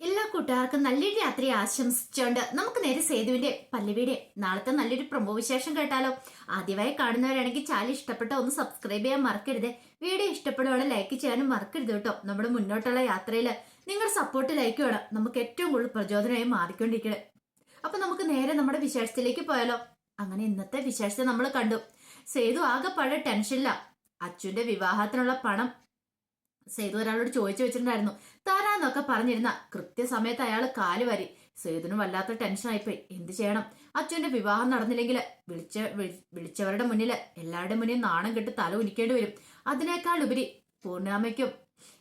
എല്ലാ കൂട്ടുകാർക്കും നല്ലൊരു യാത്ര ആശംസിച്ചുകൊണ്ട് നമുക്ക് നേരെ സേതുവിന്റെ പല്ലവിയുടെ നാളത്തെ നല്ലൊരു പ്രമോ വിശേഷം കേട്ടാലോ? ആദ്യമായി കാണുന്നവരാണെങ്കിൽ ചാനൽ ഇഷ്ടപ്പെട്ട ഒന്ന് സബ്സ്ക്രൈബ് ചെയ്യാൻ മറക്കരുത്. വീഡിയോ ഇഷ്ടപ്പെടുവാണ് ലൈക്ക് ചെയ്യാനും മറക്കരുത് കേട്ടോ. നമ്മുടെ മുന്നോട്ടുള്ള യാത്രയിൽ നിങ്ങളുടെ സപ്പോർട്ട് ലൈക്ക് വേണം. നമുക്ക് ഏറ്റവും കൂടുതൽ പ്രചോദനമായി മാറിക്കൊണ്ടിരിക്കണേ. അപ്പൊ നമുക്ക് നേരെ നമ്മുടെ വിശേഷത്തിലേക്ക് പോയാലോ? അങ്ങനെ ഇന്നത്തെ വിശേഷത്തെ നമ്മൾ കണ്ടു. സേതു ആകെ പഴയ ടെൻഷനില്ല അച്ഛന്റെ വിവാഹത്തിനുള്ള പണം സേതു ഒരാളോട് ചോദിച്ചു വെച്ചിട്ടുണ്ടായിരുന്നു. തരാന്നൊക്കെ പറഞ്ഞിരുന്ന കൃത്യസമയത്ത് അയാൾ കാൽ വരി. സേതുവിന് വല്ലാത്ത ടെൻഷനായിപ്പോയി എന്ത് ചെയ്യണം? അച്ഛന്റെ വിവാഹം നടന്നില്ലെങ്കിൽ വിളിച്ച വിളിച്ചവരുടെ മുന്നിൽ എല്ലാവരുടെ മുന്നിൽ നാണം കെട്ട് തല ഉനിക്കേണ്ടി വരും. അതിനേക്കാൾ ഉപരി പൂർണാമയ്ക്കും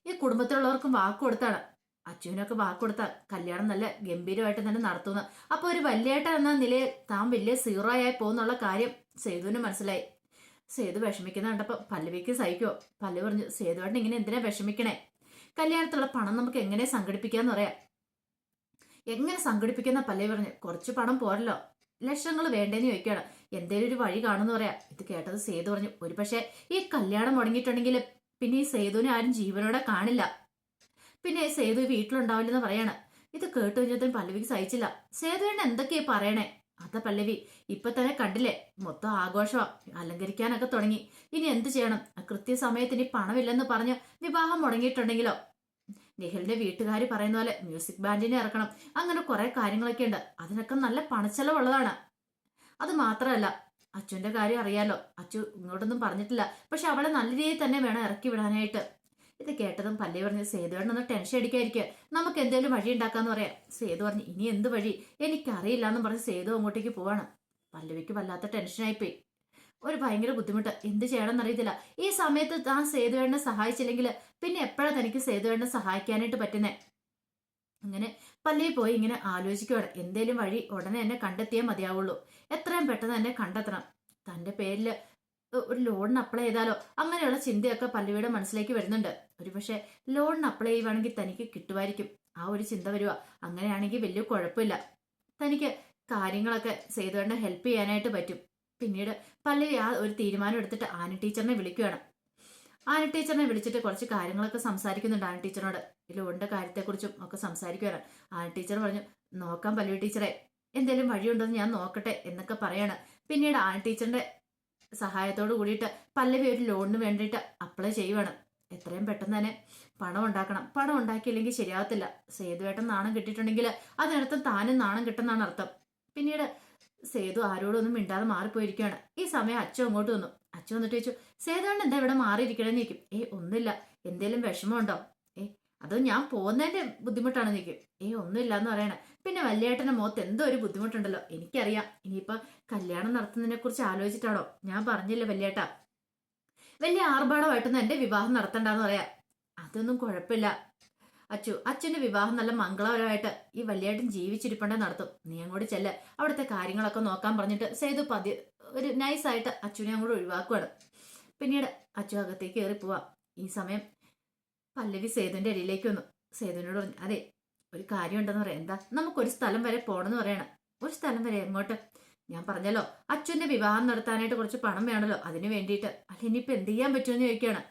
ഈ കുടുംബത്തിലുള്ളവർക്കും വാക്ക് കൊടുത്താണ്. അച്ഛനൊക്കെ വാക്ക് കൊടുത്ത കല്യാണം നല്ല ഗംഭീരമായിട്ട് തന്നെ നടത്തുന്നു. അപ്പൊ ഒരു വല്യേട്ട എന്ന നിലയിൽ താൻ വലിയ സീറോ ആയി പോകുന്നുള്ള കാര്യം സേതുവിന് മനസ്സിലായി. സേതു വിഷമിക്കുന്ന കണ്ടപ്പോ പല്ലവിക്ക് സഹിക്കോ? പല്ലവി പറഞ്ഞു സേതുവേട്ടൻ ഇങ്ങനെ എന്തിനാ വിഷമിക്കണേ? കല്യാണത്തിലുള്ള പണം നമുക്ക് എങ്ങനെ സംഘടിപ്പിക്കാന്ന് പറയാം. എങ്ങനെ സംഘടിപ്പിക്കുന്ന? പല്ലവി പറഞ്ഞു. കുറച്ച് പണം പോരല്ലോ. ലക്ഷങ്ങൾ വേണ്ടേന്ന് ചോദിക്കുകയാണ്. എന്തേലും ഒരു വഴി കാണുമെന്ന് പറയാം. ഇത് കേട്ടത് സേതു പറഞ്ഞു. ഒരു പക്ഷേ ഈ കല്യാണം മുടങ്ങിയിട്ടുണ്ടെങ്കിൽ പിന്നെ ഈ സേതുവിനെ ആരും ജീവനോടെ കാണില്ല. പിന്നെ സേതു വീട്ടിലുണ്ടാവില്ലെന്ന് പറയാണ്. ഇത് കേട്ട് കഴിഞ്ഞാൽ പല്ലവിക്ക് സഹിച്ചില്ല. സേതുവിനെ എന്തൊക്കെയാ പറയണേ? അത പല്ലവി ഇപ്പൊ തന്നെ കണ്ടില്ലേ? മൊത്തം ആഘോഷമാ അലങ്കരിക്കാനൊക്കെ തുടങ്ങി. ഇനി എന്ത് ചെയ്യണം? കൃത്യസമയത്ത് ഇനി പണമില്ലെന്ന് പറഞ്ഞ് വിവാഹം മുടങ്ങിയിട്ടുണ്ടെങ്കിലോ? നിഖിലിന്റെ വീട്ടുകാർ പറയുന്ന പോലെ മ്യൂസിക് ബാൻഡിനെ ഇറക്കണം. അങ്ങനെ കുറെ കാര്യങ്ങളൊക്കെ ഉണ്ട്. അതിനൊക്കെ നല്ല പണച്ചെലവുള്ളതാണ്. അത് മാത്രമല്ല അച്ഛന്റെ കാര്യം അറിയാലോ. അച്ചു ഇങ്ങോട്ടൊന്നും പറഞ്ഞിട്ടില്ല. പക്ഷെ അവളെ നല്ല രീതിയിൽ തന്നെ വേണം ഇറക്കി വിടാനായിട്ട്. ഇത് കേട്ടതും പല്ലേ പറഞ്ഞ് സേതുവേണ്ണൊന്ന് ടെൻഷൻ അടിക്കാതിരിക്കുക നമുക്ക് എന്തെങ്കിലും വഴി ഉണ്ടാക്കാന്ന് പറയാം. സേതു പറഞ്ഞു ഇനി എന്ത് വഴി? എനിക്കറിയില്ല എന്ന് പറഞ്ഞ് സേതു അങ്ങോട്ടേക്ക് പോവാണ്. പല്ലവിക്ക് വല്ലാത്ത ടെൻഷനായിപ്പോയി ഒരു ഭയങ്കര ബുദ്ധിമുട്ട്. എന്ത് ചെയ്യണമെന്ന് അറിയത്തില്ല. ഈ സമയത്ത് താൻ സേതുവേണ്ണനെ സഹായിച്ചില്ലെങ്കിൽ പിന്നെ എപ്പോഴാണ് തനിക്ക് സേതുവേണ്ണനെ സഹായിക്കാനായിട്ട് പറ്റുന്നേ? അങ്ങനെ പല്ലവി പോയി ഇങ്ങനെ ആലോചിക്കുകയാണ് എന്തേലും വഴി ഉടനെ എന്നെ കണ്ടെത്തിയേ മതിയാവുള്ളൂ. എത്രയും പെട്ടെന്ന് എന്നെ കണ്ടെത്തണം. തന്റെ പേരിൽ ഒരു ലോണിന് അപ്ലൈ ചെയ്താലോ? അങ്ങനെയുള്ള ചിന്തയൊക്കെ പല്ലവിയുടെ മനസ്സിലേക്ക് വരുന്നുണ്ട്. ഒരുപക്ഷെ ലോണിന് അപ്ലൈ ചെയ്യുവാണെങ്കിൽ തനിക്ക് കിട്ടുമായിരിക്കും. ആ ഒരു ചിന്ത വരുക അങ്ങനെയാണെങ്കിൽ വലിയ കുഴപ്പമില്ല. തനിക്ക് കാര്യങ്ങളൊക്കെ ചെയ്തുകൊണ്ട് ഹെൽപ്പ് ചെയ്യാനായിട്ട് പറ്റും. പിന്നീട് പല്ലവി ആ ഒരു തീരുമാനം എടുത്തിട്ട് ആന ടീച്ചറിനെ വിളിക്കുകയാണ്. ആന ടീച്ചറിനെ വിളിച്ചിട്ട് കുറച്ച് കാര്യങ്ങളൊക്കെ സംസാരിക്കുന്നുണ്ട് ആന ടീച്ചറിനോട് ലോണിന്റെ കാര്യത്തെക്കുറിച്ചും ഒക്കെ സംസാരിക്കുകയാണ് ആന ടീച്ചർ പറഞ്ഞു നോക്കാം പല്ലവി ടീച്ചറെ എന്തെങ്കിലും വഴിയുണ്ടെന്ന് ഞാൻ നോക്കട്ടെ എന്നൊക്കെ പറയാണ്. പിന്നീട് ആന ടീച്ചറിന്റെ സഹായത്തോട് കൂടിയിട്ട് പല്ലവി ഒരു ലോണിന് വേണ്ടിയിട്ട് അപ്ലൈ ചെയ്യുവാണ്. എത്രയും പെട്ടെന്ന് തന്നെ പണം ഉണ്ടാക്കണം. പണം ഉണ്ടാക്കിയില്ലെങ്കിൽ ശരിയാവത്തില്ല. സേതുവേട്ടൻ നാണം കിട്ടിയിട്ടുണ്ടെങ്കിൽ അതിനർത്ഥം താനും നാണം കിട്ടുന്നതാണ് അർത്ഥം. പിന്നീട് സേതു ആരോടൊന്നും മിണ്ടാതെ മാറിപ്പോയിരിക്കുകയാണ്. ഈ സമയം അച്ഛൻ അങ്ങോട്ട് വന്നു. അച്ഛൻ വന്നിട്ട് ചോദിച്ചു സേതുവേട്ടൻ എന്താ ഇവിടെ മാറിയിരിക്കണമെന്ന് ചോദിക്കും. ഏ ഒന്നുമില്ല. എന്തേലും വിഷമമുണ്ടോ? അത് ഞാൻ പോകുന്നതിന്റെ ബുദ്ധിമുട്ടാണ് നിക്ക് ഏ ഒന്നുമില്ല എന്ന് പറയണേ. പിന്നെ വല്യേട്ടന്റെ മുഖത്ത് എന്തോ ഒരു ബുദ്ധിമുട്ടുണ്ടല്ലോ. എനിക്കറിയാം. ഇനിയിപ്പൊ കല്യാണം നടത്തുന്നതിനെ കുറിച്ച് ആലോചിച്ചിട്ടാണോ? ഞാൻ പറഞ്ഞില്ല വല്യേട്ട. വലിയ ആർഭാടമായിട്ടൊന്നും എന്റെ വിവാഹം നടത്തണ്ടെന്ന് പറയാ അതൊന്നും കുഴപ്പമില്ല. അച്ചു അച്ഛന്റെ വിവാഹം നല്ല മംഗളപരമായിട്ട് ഈ വല്യേട്ടൻ ജീവിച്ചിരിപ്പണ്ടേ നടത്തും. നീ അങ്ങോട്ട് ചെല്ല്. അവിടുത്തെ കാര്യങ്ങളൊക്കെ നോക്കാൻ പറഞ്ഞിട്ട് സേതു പതി ഒരു നൈസായിട്ട് അച്ചുവിനെ അങ്ങോട്ട് ഒഴിവാക്കുവാണ്. പിന്നീട് അച്ചു അകത്തേക്ക് കയറി പോവാം ഈ സമയം പല്ലവി സേതുവിന്റെ അടിയിലേക്ക് വന്നു. സേതുവിനോട് പറഞ്ഞു അതെ ഒരു കാര്യം ഉണ്ടെന്ന് പറയാം. എന്താ? നമുക്കൊരു സ്ഥലം വരെ പോണെന്ന് പറയണം. ഒരു സ്ഥലം വരെ എങ്ങോട്ട്? ഞാൻ പറഞ്ഞല്ലോ അച്ഛന്റെ വിവാഹം നടത്താനായിട്ട് കുറച്ച് പണം വേണമല്ലോ അതിന് വേണ്ടിയിട്ട്. അല്ല ഇനിയിപ്പോ എന്ത് ചെയ്യാൻ പറ്റുമെന്ന് ചോദിക്കുകയാണ്.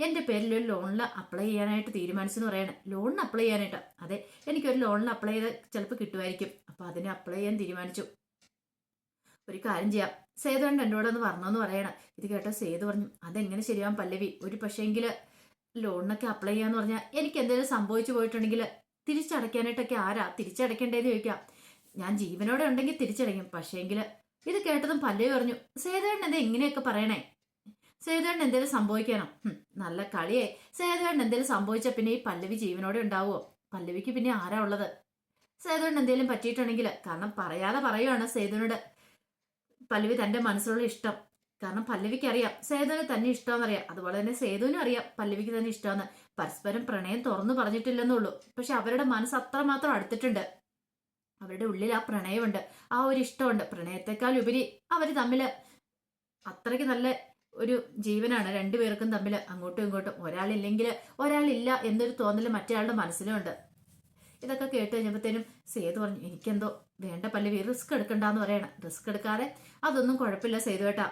എന്റെ പേരിൽ ഒരു ലോണിൽ അപ്ലൈ ചെയ്യാനായിട്ട് തീരുമാനിച്ചെന്ന് പറയണം. ലോണിന് അപ്ലൈ ചെയ്യാനായിട്ട്? അതെ എനിക്കൊരു ലോണിന് അപ്ലൈ ചെയ്ത് ചിലപ്പോൾ കിട്ടുമായിരിക്കും. അപ്പോൾ അതിന് അപ്ലൈ ചെയ്യാൻ തീരുമാനിച്ചു. ഒരു കാര്യം ചെയ്യാം. സേതുവൻ എന്നോടൊന്ന് പറഞ്ഞോന്ന് പറയണം. ഇത് കേട്ടോ സേതു പറഞ്ഞു അതെങ്ങനെ ശരിയാവും പല്ലവി? ഒരു പക്ഷേങ്കിൽ ലോണിനൊക്കെ അപ്ലൈ ചെയ്യാന്ന് പറഞ്ഞാൽ എനിക്ക് എന്തെങ്കിലും സംഭവിച്ചു പോയിട്ടുണ്ടെങ്കിൽ തിരിച്ചടയ്ക്കാനായിട്ടൊക്കെ ആരാ? തിരിച്ചടയ്ക്കേണ്ടതെന്ന് ചോദിക്കാം. ഞാൻ ജീവനോടെ ഉണ്ടെങ്കിൽ തിരിച്ചടയ്ക്കും. പക്ഷേങ്കിൽ ഇത് കേട്ടതും പല്ലവി പറഞ്ഞു സേതുവേണ്ണ എന്താ ഇങ്ങനെയൊക്കെ പറയണേ? സേതുവേണ്ണ എന്തെങ്കിലും സംഭവിക്കാനോ നല്ല കളിയെ. സേതുവേണ്ണ എന്തെങ്കിലും സംഭവിച്ചാൽ പിന്നെ ഈ പല്ലവി ജീവനോടെ ഉണ്ടാവുമോ പല്ലവിക്ക് പിന്നെ ആരാ ഉള്ളത്? സേതുവേണ്ണ എന്തെങ്കിലും പറ്റിയിട്ടുണ്ടെങ്കിൽ കാരണം പറയാതെ പറയുവാണ് സേതുവിനോട്. പല്ലവി തന്റെ മനസ്സിലുള്ള ഇഷ്ടം. കാരണം പല്ലവിക്ക് അറിയാം സേതുവിന് തന്നെ ഇഷ്ടമെന്നറിയാം അതുപോലെ തന്നെ സേതുവിനും അറിയാം പല്ലവിക്ക് തന്നെ ഇഷ്ടമെന്ന് പരസ്പരം പ്രണയം തുറന്നു പറഞ്ഞിട്ടില്ലെന്നുള്ളൂ. പക്ഷെ അവരുടെ മനസ്സ് അത്രമാത്രം അടുത്തിട്ടുണ്ട്. അവരുടെ ഉള്ളിൽ ആ പ്രണയമുണ്ട് ആ ഒരു ഇഷ്ടമുണ്ട്. പ്രണയത്തെക്കാൾ ഉപരി അവർ തമ്മിൽ അത്രയ്ക്ക് നല്ല ഒരു ജീവനാണ്. രണ്ടുപേർക്കും തമ്മിൽ അങ്ങോട്ടും ഇങ്ങോട്ടും. ഒരാളില്ലെങ്കിൽ ഒരാളില്ല എന്നൊരു തോന്നൽ മറ്റേയാളുടെ മനസ്സിലുണ്ട് ഇതൊക്കെ കേട്ട് കഴിഞ്ഞപ്പോഴത്തേനും സേതു പറഞ്ഞു എനിക്കെന്തോ വേണ്ട പല്ലവി റിസ്ക് എടുക്കണ്ടെന്ന് പറയണം. റിസ്ക് എടുക്കാതെ അതൊന്നും കുഴപ്പമില്ല സേതുവേട്ടാ.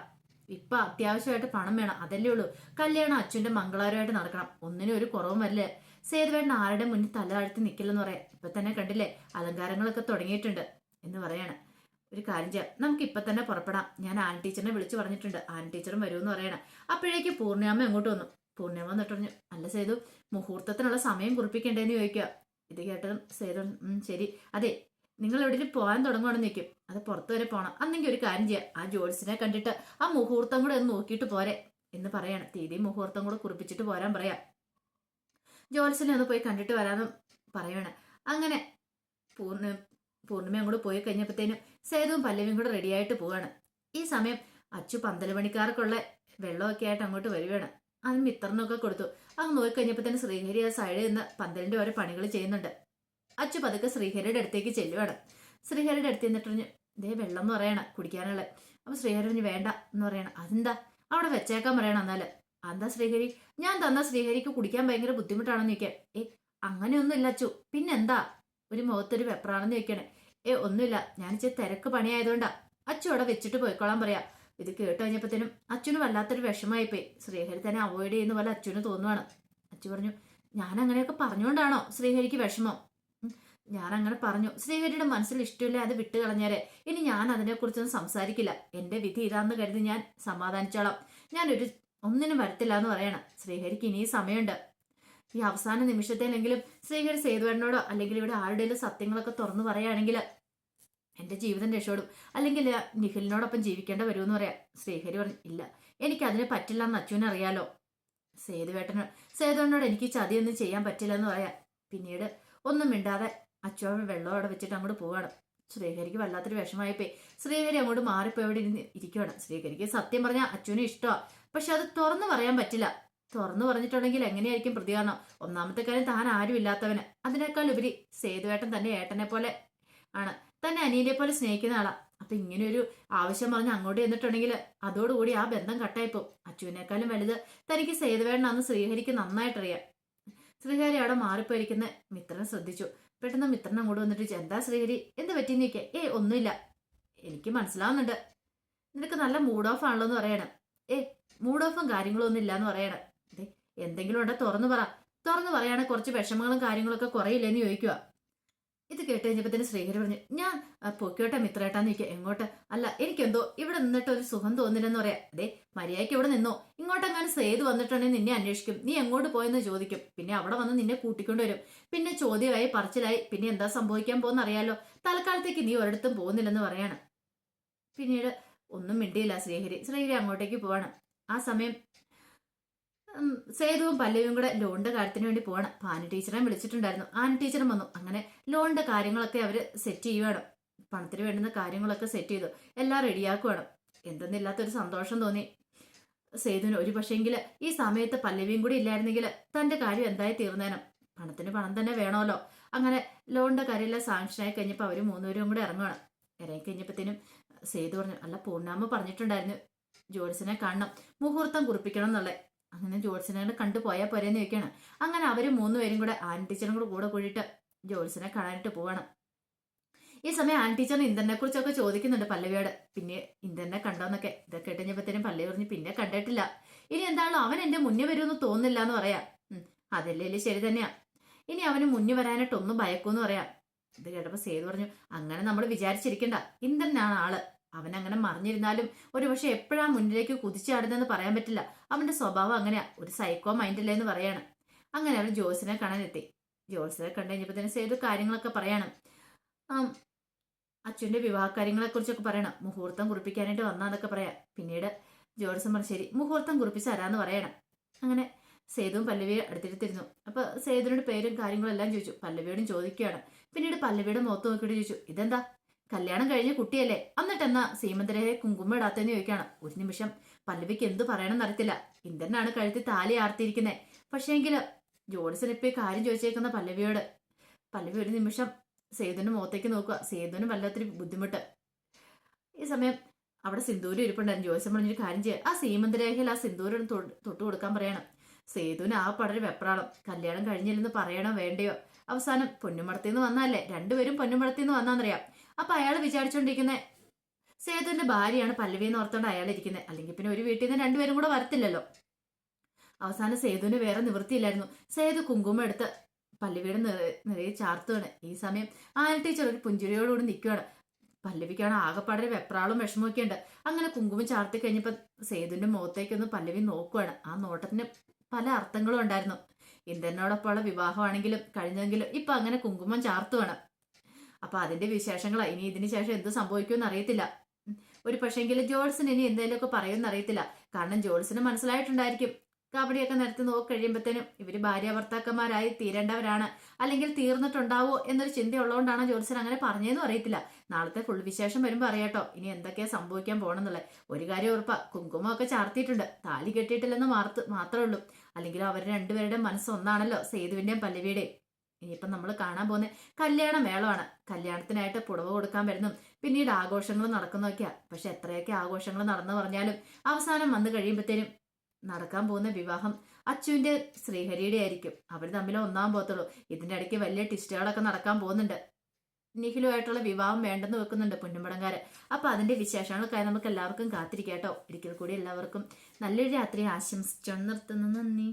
ഇപ്പൊ അത്യാവശ്യമായിട്ട് പണം വേണം അതല്ലേ ഉള്ളൂ. കല്യാണം അച്ഛന്റെ മംഗളാരമായിട്ട് നടക്കണം. ഒന്നിനും ഒരു കുറവും വരില്ല. സേതുവേട്ടൻ ആരുടെ മുന്നിൽ തല താഴ്ത്തി നിൽക്കില്ലെന്ന് പറയാം. ഇപ്പൊ തന്നെ കണ്ടില്ലേ? അലങ്കാരങ്ങളൊക്കെ തുടങ്ങിയിട്ടുണ്ട് എന്ന് പറയാണ്. ഒരു കാര്യം ചെയ്യാം. നമുക്ക് ഇപ്പൊ തന്നെ പുറപ്പെടാം. ഞാൻ ആൻ ടീച്ചറിനെ വിളിച്ചു പറഞ്ഞിട്ടുണ്ട്. ആൻ ടീച്ചറും വരുമെന്ന് പറയണം. അപ്പോഴേക്കും പൂർണിമ എങ്ങോട്ട് വന്നു? പൂർണിമ എന്നിട്ട് പറഞ്ഞു അല്ല സേതു മുഹൂർത്തത്തിനുള്ള സമയം കുറിപ്പിക്കേണ്ടതെന്ന് ചോദിക്കുക ഇത് കേട്ടതും സേതു ശരി. അതെ നിങ്ങൾ എവിടെ പോകാൻ തുടങ്ങുവാണെന്ന് നിൽക്കും അത് പുറത്തു വരെ പോകണം അന്നെങ്കിൽ ഒരു കാര്യം ചെയ്യാം. ആ ജോൽസിനെ കണ്ടിട്ട് ആ മുഹൂർത്തം കൂടെ ഒന്ന് നോക്കിയിട്ട് പോരെ എന്ന് പറയാണ്. തീയതി മുഹൂർത്തം കൂടെ കുറിപ്പിച്ചിട്ട് പോരാൻ പറയാം. ജോൽസിനെ ഒന്ന് പോയി കണ്ടിട്ട് വരാമെന്ന് പറയാണ്. അങ്ങനെ പൂർണ പൂർണിമയും കൂടെ പോയി കഴിഞ്ഞപ്പോഴത്തേനും സേതുവും പല്ലവിയും കൂടെ റെഡിയായിട്ട് പോവാണ്. ഈ സമയം അച്ചു പന്തൽ പണിക്കാർക്കുള്ള വെള്ളമൊക്കെ ആയിട്ട് അങ്ങോട്ട് വരികയാണ് അത് മിത്രനൊക്കെ കൊടുത്തു. അങ്ങ് നോക്കിക്കഴിഞ്ഞപ്പോഴത്തേനും ശ്രീഹരി ആ സൈഡിൽ നിന്ന് പന്തലിന്റെ ഓരോ പണികൾ ചെയ്യുന്നുണ്ട്. അച്ചു പതുക്കെ ശ്രീഹരിയുടെ അടുത്തേക്ക് ചെല്ലുവാണ്. ശ്രീഹരിയുടെ അടുത്ത് നിന്നിട്ട് പറഞ്ഞു ദേ വെള്ളം എന്ന് പറയണ കുടിക്കാനുള്ള അപ്പൊ ശ്രീഹരി പറഞ്ഞു വേണ്ട എന്ന് പറയണം. അതെന്താ? അവിടെ വെച്ചേക്കാൻ പറയണം എന്നാൽ. എന്താ ശ്രീഹരി? ഞാൻ തന്ന ശ്രീഹരിക്ക് കുടിക്കാൻ ഭയങ്കര ബുദ്ധിമുട്ടാണെന്ന് ചോദിക്കാൻ ഏ അങ്ങനെയൊന്നും ഇല്ല അച്ചു. പിന്നെന്താ? ഒരു മുഖത്തൊരു വെപ്രാണെന്ന് ചോദിക്കണേ. ഏ ഒന്നുമില്ല. ഞാൻ ഇച്ചിരി തിരക്ക് പണിയായതുകൊണ്ടാ. അച്ചു അവിടെ വെച്ചിട്ട് പോയിക്കോളാൻ പറയാ. ഇത് കേട്ട് കഴിഞ്ഞപ്പോഴത്തേനും അച്ഛന് വല്ലാത്തൊരു വിഷമമായിപ്പോയി. ശ്രീഹരി തന്നെ അവോയ്ഡ് ചെയ്യുന്ന പോലെ അച്ഛന് തോന്നുവാണ്. അച്ഛൻ പറഞ്ഞു ഞാൻ അങ്ങനെയൊക്കെ പറഞ്ഞുകൊണ്ടാണോ ശ്രീഹരിക്ക് വിഷമം? ഞാൻ അങ്ങനെ പറഞ്ഞു ശ്രീഹരിയുടെ മനസ്സിൽ ഇഷ്ടമില്ല അത് വിട്ടു കളഞ്ഞേരെ ഇനി ഞാൻ അതിനെക്കുറിച്ചൊന്നും സംസാരിക്കില്ല. എന്റെ വിധി ഇതാന്ന് കരുതി ഞാൻ സമാധാനിച്ചോളാം. ഞാനൊരു ഒന്നിനും വരത്തില്ല എന്ന് പറയണം. ശ്രീഹരിക്ക് ഇനി സമയമുണ്ട്. ഈ അവസാന നിമിഷത്തിലെങ്കിലും ശ്രീഹരി സേതുവേട്ടനോടോ അല്ലെങ്കിൽ ഇവിടെ ആരുടെയും സത്യങ്ങളൊക്കെ തുറന്നു പറയുകയാണെങ്കിൽ എന്റെ ജീവിതം രക്ഷപ്പെടും. അല്ലെങ്കിൽ നിഖിലിനോടൊപ്പം ജീവിക്കേണ്ട വരുമെന്ന് പറയാം. ശ്രീഹരി പറഞ്ഞു ഇല്ല എനിക്ക് അതിനെ പറ്റില്ല എന്ന് അച്ഛനറിയാലോ സേതുവേട്ടനോ സേതുവേട്ടനോട് എനിക്ക് ചതിയൊന്നും ചെയ്യാൻ പറ്റില്ല എന്ന് പറയാം. പിന്നീട് ഒന്നും മിണ്ടാതെ അച്ഛൻ വെള്ളം അവിടെ വെച്ചിട്ട് അങ്ങോട്ട് പോവാണ്. ശ്രീഹരിക്ക് വല്ലാത്തൊരു വിഷമായിപ്പോയി ശ്രീഹരി അങ്ങോട്ട് മാറിപ്പോയി അവിടെ ഇരുന്ന് ഇരിക്കുവാണ്. ശ്രീഹരിക്ക് സത്യം പറഞ്ഞാൽ അച്ഛനും ഇഷ്ടമാണ് പക്ഷെ അത് തുറന്നു പറയാൻ പറ്റില്ല. തുറന്നു പറഞ്ഞിട്ടുണ്ടെങ്കിൽ എങ്ങനെയായിരിക്കും പ്രതികരണം? ഒന്നാമത്തെ കാര്യം താൻ ആരും ഇല്ലാത്തവന്. അതിനേക്കാൾ ഉപരി സേതുവേട്ടൻ തന്നെ ഏട്ടനെ പോലെ ആണ്. തന്നെ അനിയനെ പോലെ സ്നേഹിക്കുന്ന ആളാ. അപ്പൊ ഇങ്ങനെ ഒരു ആവശ്യം പറഞ്ഞ് അങ്ങോട്ട് ചെന്നിട്ടുണ്ടെങ്കിൽ അതോടുകൂടി ആ ബന്ധം കട്ടായിപ്പോ അച്ചുവിനേക്കാളും വലുത് തനിക്ക് സേതുവേട്ടനാന്ന് ശ്രീഹരിക്ക് നന്നായിട്ടറിയാം. ശ്രീഹരി അവിടെ മാറിപ്പോയിരിക്കുന്ന മിത്രനെ ശ്രദ്ധിച്ചു. പെട്ടെന്ന് മിത്രൻ അങ്ങോട്ട് വന്നിട്ട് എന്താ ശ്രീഹരി? എന്ത് പറ്റിയെന്ന് ചോദിക്കുക ഏ ഒന്നുമില്ല. എനിക്ക് മനസ്സിലാവുന്നുണ്ട്. നിനക്ക് നല്ല മൂഡ് ഓഫ് ആണല്ലോ എന്ന് പറയണം. ഏ മൂഡ് ഓഫും കാര്യങ്ങളും ഒന്നും ഇല്ല എന്ന് പറയണം എന്തെങ്കിലും ഉണ്ടോ തുറന്നു പറ. തുറന്നു പറയുകയാണെങ്കിൽ കുറച്ച് വിഷമങ്ങളും കാര്യങ്ങളൊക്കെ കുറയില്ലെന്ന് ചോദിക്കുക. ഇത് കേട്ട് തന്നെ ശ്രീഹരി പറഞ്ഞു ഞാൻ പൊക്കോട്ടെ മിത്രേട്ടാന്ന് ചോദിക്കുക എങ്ങോട്ട്? അല്ല എനിക്കെന്തോ ഇവിടെ നിന്നിട്ട് ഒരു സുഖം തോന്നില്ലെന്ന് പറയാം. അതെ മര്യാദയ്ക്ക് ഇവിടെ നിന്നോ. ഇങ്ങോട്ടെങ്ങാനും സേതു വന്നിട്ടുണ്ടെങ്കിൽ നിന്നെ അന്വേഷിക്കും. നീ എങ്ങോട്ട് പോയെന്ന് ചോദിക്കും. പിന്നെ അവിടെ വന്ന് നിന്നെ കൂട്ടിക്കൊണ്ട് വരും. പിന്നെ ചോദ്യമായി പറച്ചിലായി. പിന്നെ എന്താ സംഭവിക്കാൻ പോകുന്ന അറിയാലോ. തൽക്കാലത്തേക്ക് നീ ഒരിടത്തും പോകുന്നില്ലെന്ന് പറയാണ്. പിന്നീട് ഒന്നും മിണ്ടിയില്ല ശ്രീഹരി. ശ്രീഹരി അങ്ങോട്ടേക്ക് പോവാണ്. ആ സമയം സേതുവും പല്ലവിയും കൂടെ ലോണിന്റെ കാര്യത്തിന് വേണ്ടി പോവാണ്. ആന ടീച്ചറെ വിളിച്ചിട്ടുണ്ടായിരുന്നു. ആന ടീച്ചറും വന്നു. അങ്ങനെ ലോണിന്റെ കാര്യങ്ങളൊക്കെ അവർ സെറ്റ് ചെയ്യുവാണ്. പണത്തിന് വേണ്ടുന്ന കാര്യങ്ങളൊക്കെ സെറ്റ് ചെയ്തു. എല്ലാം റെഡിയാക്കുവാണ്. എന്തെന്നില്ലാത്തൊരു സന്തോഷം തോന്നി. സേതുവിന് ഒരു പക്ഷേങ്കിൽ ഈ സമയത്ത് പല്ലവിയും കൂടി ഇല്ലായിരുന്നെങ്കിൽ തന്റെ കാര്യം എന്തായി തീർന്നേനും? പണത്തിന് പണം തന്നെ വേണമല്ലോ അങ്ങനെ ലോണിന്റെ കാര്യമെല്ലാം സാങ്ഷനായി കഴിഞ്ഞപ്പോൾ അവർ മൂന്നുപേരും കൂടെ ഇറങ്ങുവാണ്. ഇറങ്ങി കഴിഞ്ഞപ്പോഴത്തേനും സേതു പറഞ്ഞു അല്ല പൂർണാമ പറഞ്ഞിട്ടുണ്ടായിരുന്നു. ജോലിസിനെ കാണണം. മുഹൂർത്തം കുറിപ്പിക്കണം എന്നുള്ളത് അങ്ങനെ ജോത്സനെ കണ്ടു പോയാൽ പോരെന്ന് ചോദിക്കണം. അങ്ങനെ അവർ മൂന്നുപേരും കൂടെ ആൻ ടീച്ചറും കൂടെ കൂടെ കൂടിയിട്ട് ജോത്സനെ കാണാനായിട്ട് പോവാണ്. ഈ സമയം ആൻ ടീച്ചർ ഇന്ദ്രനെ കുറിച്ചൊക്കെ ചോദിക്കുന്നുണ്ട് പല്ലവിയോട്. പിന്നെ ഇന്ദ്രനെ കണ്ടോന്നൊക്കെ. ഇതൊക്കെ കഴിഞ്ഞപ്പോഴത്തേനും പല്ലവി പറഞ്ഞു പിന്നെ കണ്ടിട്ടില്ല. ഇനി എന്താണല്ലോ അവൻ എന്റെ മുന്നേ വരുമെന്ന് തോന്നുന്നില്ല എന്ന് പറയാം അതല്ലേ ശരി തന്നെയാ. ഇനി അവന് മുന്നിൽ വരാനായിട്ട് ഒന്നും ഭയക്കൂന്ന് പറയാം. ഇത് കേട്ടപ്പോ സേതു പറഞ്ഞു അങ്ങനെ നമ്മൾ വിചാരിച്ചിരിക്കണ്ട. ഇന്ദ്രനാണ് ആൾ. അവൻ അങ്ങനെ മറിഞ്ഞിരുന്നാലും ഒരുപക്ഷെ എപ്പോഴാ മുന്നിലേക്ക് കുതിച്ചാടുന്നെന്ന് പറയാൻ പറ്റില്ല. അവന്റെ സ്വഭാവം അങ്ങനെയാ. ഒരു സൈക്കോ മൈൻഡ് മൈൻഡല്ലേ എന്ന് പറയാണ്. അങ്ങനെ അവൻ ജോസിനെ കാണാനെത്തി ജോസിനെ കണ്ടു കഴിഞ്ഞപ്പോ തന്നെ സേതു കാര്യങ്ങളൊക്കെ പറയണം. അച്ഛന്റെ വിവാഹ കാര്യങ്ങളെ കുറിച്ചൊക്കെ പറയണം. മുഹൂർത്തം കുറിപ്പിക്കാനായിട്ട് വന്നാന്നൊക്കെ പറയാം. പിന്നീട് ജോർജ് പറഞ്ഞു ശരി മുഹൂർത്തം കുറിപ്പിച്ച് തരാന്ന് പറയണം. അങ്ങനെ സേതുവും പല്ലവിയെ അടുത്തിരുത്തിരുന്നു. അപ്പൊ സേതുവിനോട് പേരും കാര്യങ്ങളും എല്ലാം ചോദിച്ചു. പല്ലവിയോടും ചോദിക്കുകയാണ്. പിന്നീട് പല്ലവിയുടെ മുഖത്ത് നോക്കിയിട്ട് ചോദിച്ചു ഇതെന്താ? കല്യാണം കഴിഞ്ഞ കുട്ടിയല്ലേ? എന്നിട്ട് എന്നാ സീമന്തരയെ കുങ്കുമ ഇടാത്തെന്ന് ചോദിക്കുകയാണ്. ഒരു നിമിഷം പല്ലവിക്ക് എന്തു പറയണമെന്ന് അറിയത്തില്ല. ഇന്ദ്രനാണ് കഴുത്തി താലി ആർത്തിയിരിക്കുന്നത് പക്ഷേങ്കിൽ ജോൺസൺ ഇപ്പൊ കാര്യം ചോദിച്ചേക്കുന്ന പല്ലവിയോട് പല്ലവി ഒരു നിമിഷം സേതുവിന് മുഖത്തേക്ക് നോക്കുക. സേതുവിന് വല്ലാത്തൊരു ബുദ്ധിമുട്ട്. ഈ സമയം അവിടെ സിന്ദൂരം ഇരിപ്പുണ്ടായിരുന്നു ജോത്സ്യം പറഞ്ഞൊരു കാര്യം ചെയ്യുക ആ സീമന്തരേഖയിൽ ആ സിന്ദൂരം തൊട്ട് കൊടുക്കാൻ പറയണം. സേതുവിന് ആ പടര് വെപ്രാളം. കല്യാണം കഴിഞ്ഞില്ലെന്ന് പറയണോ വേണ്ടയോ? അവസാനം പൊന്നുമടത്തിന്ന് വന്നല്ലേ രണ്ടുപേരും പൊന്നുമടത്തിന്ന് വന്നാന്നറിയാം. അപ്പൊ അയാൾ വിചാരിച്ചോണ്ടിരിക്കുന്ന സേതുവിന്റെ ഭാര്യയാണ് പല്ലവി എന്ന് ഓർത്തോണ്ട് അയാൾ ഇരിക്കുന്നത് അല്ലെങ്കിൽ പിന്നെ ഒരു വീട്ടിൽ നിന്ന് രണ്ടുപേരും കൂടെ വരത്തില്ലല്ലോ. അവസാനം സേതുവിന് വേറെ നിവൃത്തിയില്ലായിരുന്നു. സേതു കുങ്കുമം എടുത്ത് പല്ലവിയുടെ നിറ- നിറയെ ചാർത്തുകയാണ് ഈ സമയം ആന ടീച്ചർ ഒരു പുഞ്ചിരിയോടുകൂടി നിൽക്കുകയാണ് പല്ലവിക്കാണ് ആകെപ്പാടെ ഒരു വെപ്രാളും വിഷമമൊക്കെ ഉണ്ട് അങ്ങനെ കുങ്കുമം ചാർത്തി കഴിഞ്ഞപ്പോൾ സേതുവിന്റെ മുഖത്തേക്കൊന്ന് പല്ലവി നോക്കുവാണ്. ആ നോട്ടത്തിന് പല അർത്ഥങ്ങളും ഉണ്ടായിരുന്നു. ഇന്ദ്രനോടൊപ്പമുള്ള വിവാഹമാണെങ്കിലും കഴിഞ്ഞെങ്കിലും ഇപ്പൊ അങ്ങനെ കുങ്കുമം ചാർത്തുവാണ്. അപ്പൊ അതിന്റെ വിശേഷങ്ങളാണ് ഇനി ഇതിന് ശേഷം എന്ത് സംഭവിക്കുമെന്ന് അറിയത്തില്ല. ഒരു പക്ഷേങ്കിൽ ജോൾസിന് ഇനി എന്തെങ്കിലുമൊക്കെ പറയുമെന്ന് അറിയത്തില്ല കാരണം ജോൾസിന് മനസ്സിലായിട്ടുണ്ടായിരിക്കും. കബഡിയൊക്കെ നിരത്തി നോക്കി കഴിയുമ്പോഴത്തേനും ഇവർ ഭാര്യ ഭർത്താക്കന്മാരായി തീരേണ്ടവരാണ്. അല്ലെങ്കിൽ തീർന്നിട്ടുണ്ടാവോ എന്നൊരു ചിന്ത ഉള്ളതുകൊണ്ടാണ് ജോത്സൻ അങ്ങനെ പറഞ്ഞതെന്നും അറിയത്തില്ല. നാളത്തെ ഫുൾ വിശേഷം വരുമ്പോൾ അറിയാട്ടോ. ഇനി എന്തൊക്കെയാ സംഭവിക്കാൻ പോകണമെന്നുള്ളത് ഒരു കാര്യം ഉറപ്പാ കുങ്കുമൊക്കെ ചാർത്തിയിട്ടുണ്ട്. താലി കെട്ടിയിട്ടില്ലെന്ന് മാർത്ത് മാത്രമേ ഉള്ളൂ. അല്ലെങ്കിൽ അവർ രണ്ടുപേരുടെ മനസ്സ് ഒന്നാണല്ലോ സേതുവിന്റെയും പല്ലവിയുടെയും. ഇനിയിപ്പം നമ്മൾ കാണാൻ പോകുന്ന കല്യാണ മേളമാണ് കല്യാണത്തിനായിട്ട് പുടവ കൊടുക്കാൻ വരുന്നു. പിന്നീട് ആഘോഷങ്ങൾ നടക്കുന്നൊക്കെയാ പക്ഷെ എത്രയൊക്കെ ആഘോഷങ്ങൾ നടന്നു പറഞ്ഞാലും അവസാനം വന്നു കഴിയുമ്പോഴത്തേനും നടക്കാൻ പോകുന്ന വിവാഹം അച്ചുവിന്റെ ശ്രീഹരിയുടെ ആയിരിക്കും. അവർ തമ്മിൽ ഒന്നാം പോകത്തുള്ളൂ. ഇതിന്റെ ഇടയ്ക്ക് വലിയ ട്വിസ്റ്റുകളൊക്കെ നടക്കാൻ പോകുന്നുണ്ട്. നിഖിലുമായിട്ടുള്ള വിവാഹം വേണ്ടെന്ന് വെക്കുന്നുണ്ട് പുന്നമ്പടങ്കാര് അപ്പൊ അതിന്റെ വിശേഷങ്ങൾക്കായി നമുക്ക് എല്ലാവർക്കും കാത്തിരിക്കാട്ടോ ഒരിക്കൽ കൂടി എല്ലാവർക്കും നല്ലൊരു രാത്രി ആശംസിച്ചു നിർത്തുന്നു. നന്ദി.